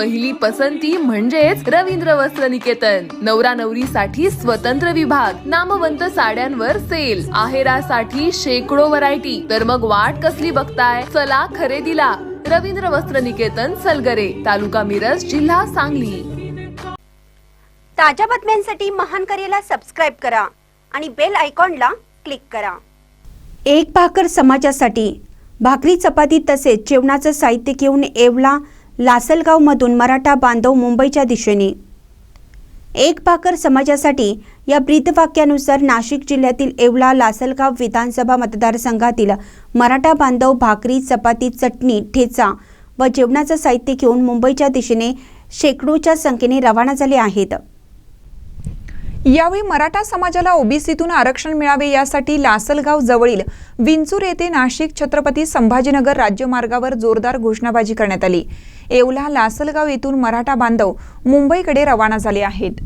पहिली पसंती म्हणजेच रवींद्र वस्त्र निकेतन. नवरा नवरीसाठी स्वतंत्र विभाग. नामवंत साड्यांवर सेल आहेरासाठी शेकडो व्हरायटी तर मग वाट कसली बघताय? चला खरेदीला. रवींद्र वस्त्र निकेतन सलगरे. तालुका मिरज जिल्हा सांगली. ताज्या बातम्यांसाठी महान करेला सबस्क्राईब करा आणि बेल आयकॉनला क्लिक करा. एक भाकर समाजासाठी. भाकरी चपाती तसेच जेवणाचं साहित्य घेऊन येवला लासलगावमधून मराठा बांधव मुंबईच्या दिशेने. एक भाकर समाजासाठी या ब्रीदवाक्यानुसार नाशिक जिल्ह्यातील येवला लासलगाव विधानसभा मतदारसंघातील मराठा बांधव भाकरी चपाती चटणी ठेचा व जेवणाचं साहित्य घेऊन मुंबईच्या दिशेने शेकडोच्या संख्येने रवाना झाले आहेत. यावेळी मराठा समाजाला ओबीसीतून आरक्षण मिळावे यासाठी लासलगाव जवळील विंचूर येथे नाशिक छत्रपती संभाजीनगर राज्यमार्गावर जोरदार घोषणाबाजी करण्यात आली. येवला लासलगाव येथून मराठा बांधव मुंबईकडे रवाना झाले आहेत.